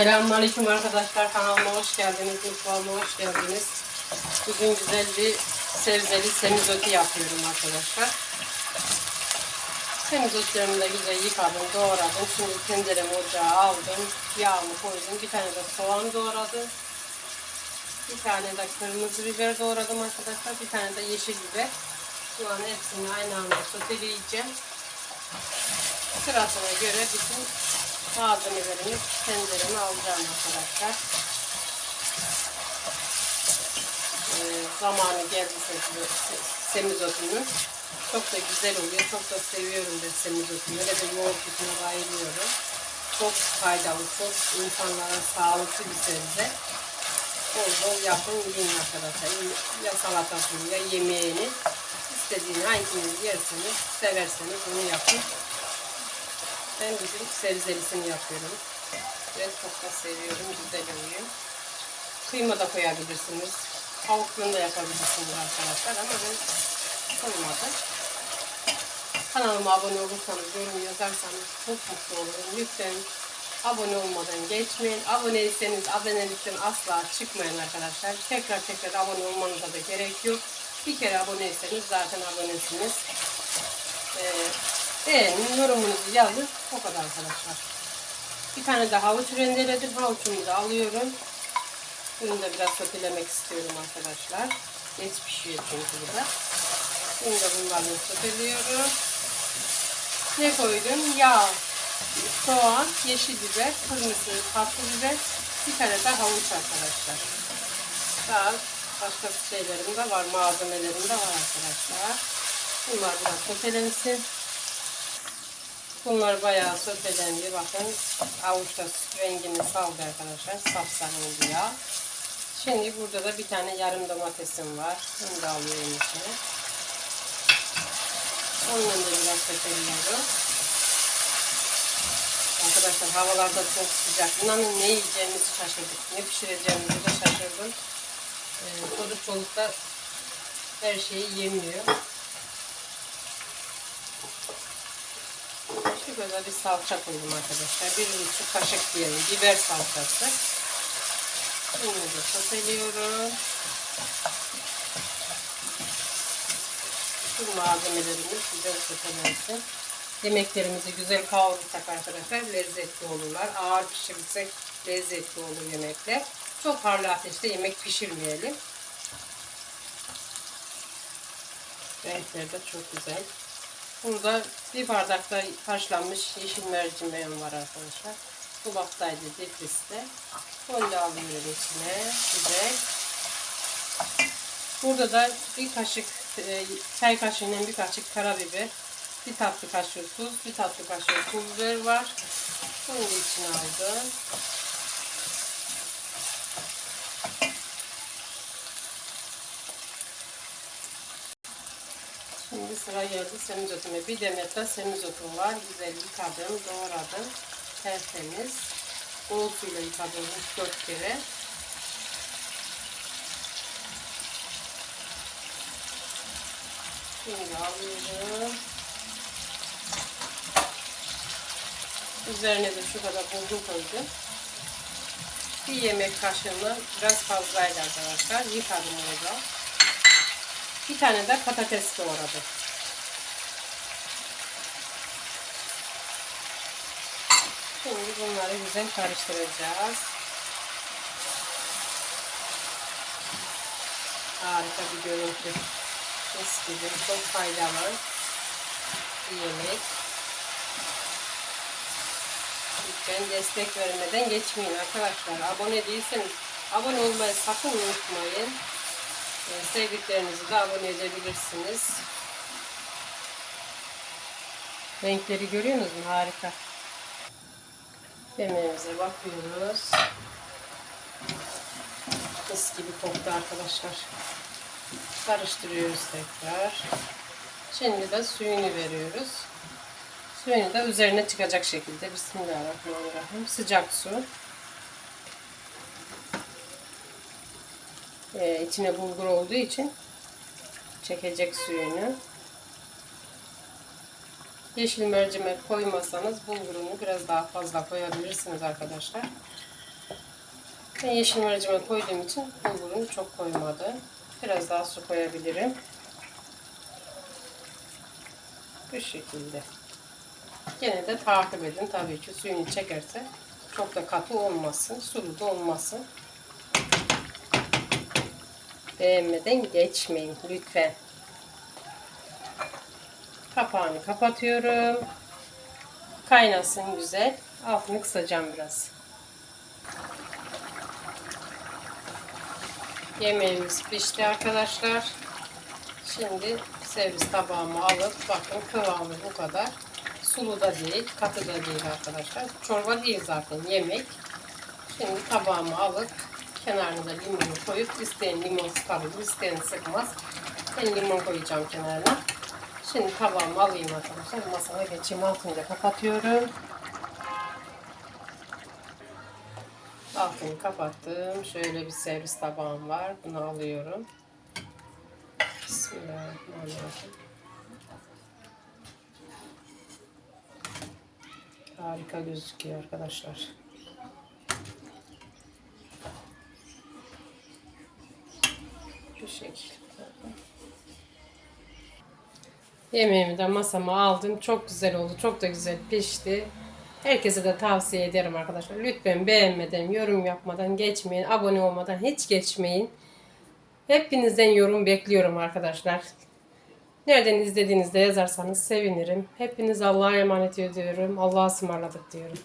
Selamünaleyküm arkadaşlar. Kanalıma hoş geldiniz. Mutfağıma hoş geldiniz. Bugün güzel bir sebzeli semizotu yapıyorum arkadaşlar. Semizotlarımı da güzel yıkadım, doğradım. Şimdi tenceremi ocağa aldım. Yağımı koydum. Bir tane de soğan doğradım. Bir tane de kırmızı biber doğradım arkadaşlar. Bir tane de yeşil biber. Şu an hepsini aynı anda soteleyeceğim. Sırasına göre bütün malzemelerimi tencereme alacağım arkadaşlar. Ee, zamanı geldi semizotunun. Çok da güzel oluyor. Çok da seviyorum da semizotunu. Ve de yoğurtlusuna bayılıyorum. Çok faydalı, çok insanlara sağlıklı bir sebze. Bol bol yapın yiyin arkadaşlar. Ya salatasını ya yemeğini. istediğini hangisini yerseniz, severseniz onu yapın. Ben bugün sebzelisini yapıyorum. Ve çok da seviyorum. Güzel oluyor. Kıyma da koyabilirsiniz. Tavuklu da yapabilirsiniz arkadaşlar ama ben koymadım. Kanalıma abone olursanız, yorum yazarsanız çok mutlu olurum. Lütfen abone olmadan geçmeyin. Aboneyseniz abonelikten asla çıkmayın arkadaşlar. Tekrar tekrar abone olmanıza da gerek yok. Bir kere aboneyseniz zaten abonesiniz. Ee, beğenin, yorumunuzu yazın. O kadar arkadaşlar. Bir tane de havuç rendeledim. Havuçumu da alıyorum. Bunu da biraz sotelemek istiyorum arkadaşlar. Geç pişiyor çünkü bu da. Şimdi de bunları soteliyorum. Ne koydum? Yağ, soğan, yeşil biber, kırmızı tatlı biber, bir tane de havuç arkadaşlar. Daha başka şeylerim de var, malzemelerim de var arkadaşlar. Bunlar biraz sotelensin. Bunlar bayağı sotelendi. Bakın avuçta rengini saldı arkadaşlar. Sapsarı oldu ya. Şimdi burada da bir tane yarım domatesim var. Onu da alıyorum içine. Onunla da biraz soteliyorum. Arkadaşlar havalarda çok sıcak. İnanın ne yiyeceğimizi şaşırdık. Ne pişireceğimizi de şaşırdım. Ee, çocuk çoluk da her şeyi yemiyor. Şurada bir salça koydum arkadaşlar. Bir buçuk kaşık diyelim. Biber salçası. Bunu da soteliyorum. Şu malzemelerimiz güzel sotelensin. Yemeklerimizi güzel kavurursak arkadaşlar lezzetli olurlar. Ağır pişirirsek lezzetli olur yemekler. Çok harlı ateşte yemek pişirmeyelim. Renkleri de çok güzel. Burada bir bardakta haşlanmış yeşil mercimeğim var arkadaşlar. Dolaptaydı difriste. Onu da alıyorum içine. Güzel. Burada da bir kaşık e, çay kaşığından bir kaşık karabiber, bir tatlı kaşığı tuz, bir tatlı kaşığı pul biber var. Onu da içine aldım. Şimdi sıra geldi semizotuma. Bir demet de semizotum var. Güzel yıkadım, doğradım. Tertemiz. Bol suyla yıkadım 3-4 kere. Şimdi alıyorum. Üzerine de şu kadar bulgur koydum. Bir yemek kaşığından biraz fazlaydı arkadaşlar. Yıkadım onu da. Bir tane de patates doğradım. Şimdi bunları güzel karıştıracağız. Harika bir görüntü. Mis gibi çok faydalı bir yemek. Lütfen destek vermeden geçmeyin arkadaşlar. Abone değilseniz abone olmayı sakın unutmayın. Ee, Sevdiklerinizi de abone edebilirsiniz. Renkleri görüyorsunuz mu? Harika. Yemeğimize bakıyoruz. Mis gibi koktu arkadaşlar. Karıştırıyoruz tekrar. Şimdi de suyunu veriyoruz. Suyunu da üzerine çıkacak şekilde. Bismillahirrahmanirrahim. Sıcak su. Ee, içine bulgur olduğu için çekecek suyunu. Yeşil mercimek koymasanız bulgurunu biraz daha fazla koyabilirsiniz arkadaşlar. Ben yeşil mercimek koyduğum için bulgurunu çok koymadım. Biraz daha su koyabilirim. Bu şekilde. Gene de takip edin tabii ki suyunu çekerse çok da katı olmasın, sulu da olmasın. Beğenmeden geçmeyin lütfen. Kapağını kapatıyorum. Kaynasın güzel. Altını kısacağım biraz. Yemeğimiz pişti arkadaşlar. Şimdi servis tabağıma alıp bakın kıvamı bu kadar. Sulu da değil, katı da değil arkadaşlar. Çorba değil zaten yemek. Şimdi tabağıma alıp kenarına da limonu koyup isteyen limon sıkabilir, isteyen sıkmaz. Ben limon koyacağım kenarına. Şimdi tabağımı alayım arkadaşlar. Masama geçeyim. Altını da kapatıyorum. Altını kapattım. Şöyle bir servis tabağım var. Bunu alıyorum. Bismillahirrahmanirrahim. Harika gözüküyor arkadaşlar. Şekilde. Yemeğimi de masama aldım. Çok güzel oldu. Çok da güzel pişti. Herkese de tavsiye ederim arkadaşlar. Lütfen beğenmeden, yorum yapmadan geçmeyin. Abone olmadan hiç geçmeyin. Hepinizden yorum bekliyorum arkadaşlar. Nereden izlediğinizde yazarsanız sevinirim. Hepiniz Allah'a emanet ediyorum. Allah'a ısmarladık diyorum.